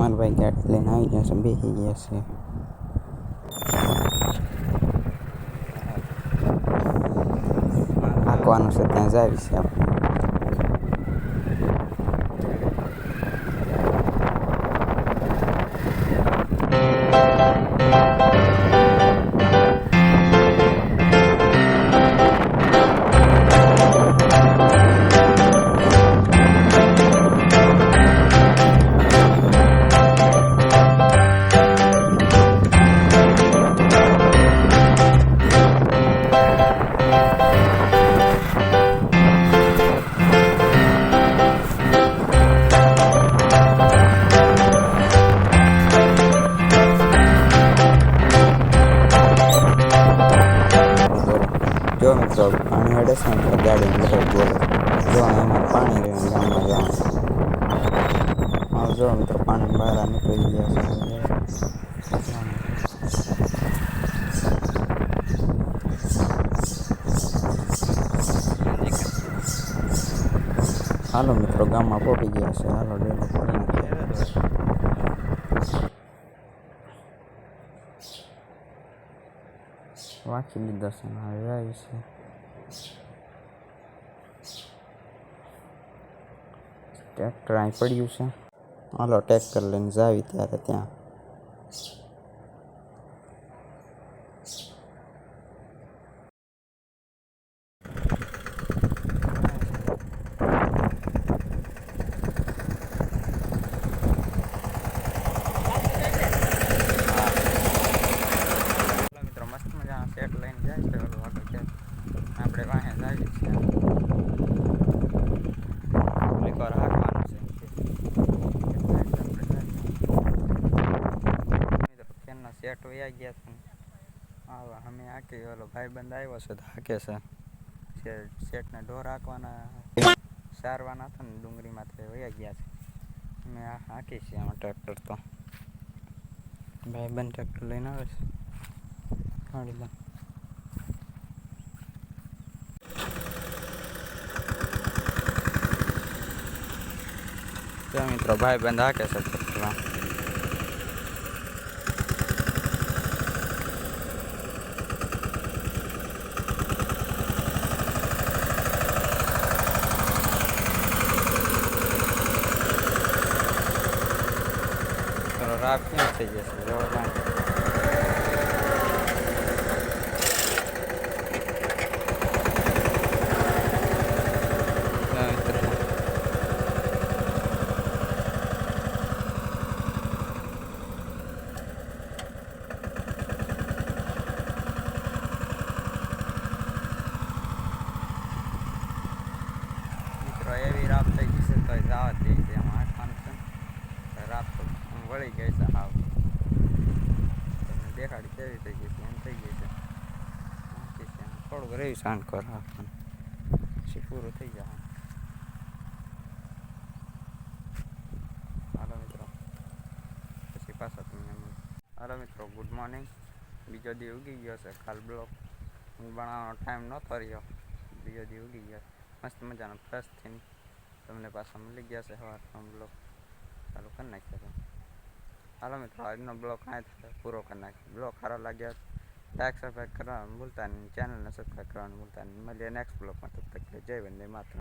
મારભાઈ ગાડી લઈને આવી ગયા છે બેસી ગયા છે આંકવાનું છે ત્યાં જ આવી છે આપણે ગાડીને બધા બોલે જો એમાં પાણી રહ્યું ગામમાં જવાનું આવ જો મિત્રો પાણી બહાર નીકળી ગયા છે હાલો મિત્રો ગામમાં પોપી ગયા છે હાલો ડેલો પડી વાંચી લીધા છે હવે છે ત્યાં ટ્રાય પડ્યું છે હાલો ટેક કરી લઈને જાવી ત્યારે ત્યાં મસ્ત મજા સેટ લઈને જાય તો આગળ આપણે વાંહે જાવી છે लेट हो गया था और हमें आके वालों भाई बंद आए वैसे धाके से सेठ सेट ने ढोर हाँकवाना सारवाना था डूंगरी में तो गया था से हम तो भाई बंद ट्रैक्टर लेना बस हाँ ला मित्र भाई बंदा कैसे ट्रैक्टर સાફ કેમ થઈ જશે જોવા એવી રાબ થઈ ગઈ છે તો જવા દઈએ આઠ પાંચ રાબ वड़ी के ऐसा हा तुमने देखा कि केरी तै गई है कौन तै गई है थोड़ा रे शांत करो सब पूरा થઈ જા આલો મિત્રો કસી પાસા તમને આલો મિત્રો ગુડ મોર્નિંગ બીજો દિય ઉગી ગયો છે કાલ બ્લોગ હું બનાવાનો ટાઈમ નોતો રહ્યો બીજો દિય ઉડી ગયા ફર્સ્ટ મે જાણ ફર્સ્ટ થી તમને પાસા મળી ગયા છે હવાર આમ બ્લોગ ચાલુ કર નઈ ક હાલો મિત્રો આજનો બ્લોગ કાંઈ પૂરો કરી નાખ્યો બ્લોગ સારો લાગ્યો લાઈક સબસ્ક્રાઈબ કરવાનું ભૂલતા નહીં ચેનલને સબસ્ક્રાઈબ કરવાનું ભૂલતા નહીં મળીએ નેક્સ્ટ બ્લોગમાં તબ તક જય વંદે માત્ર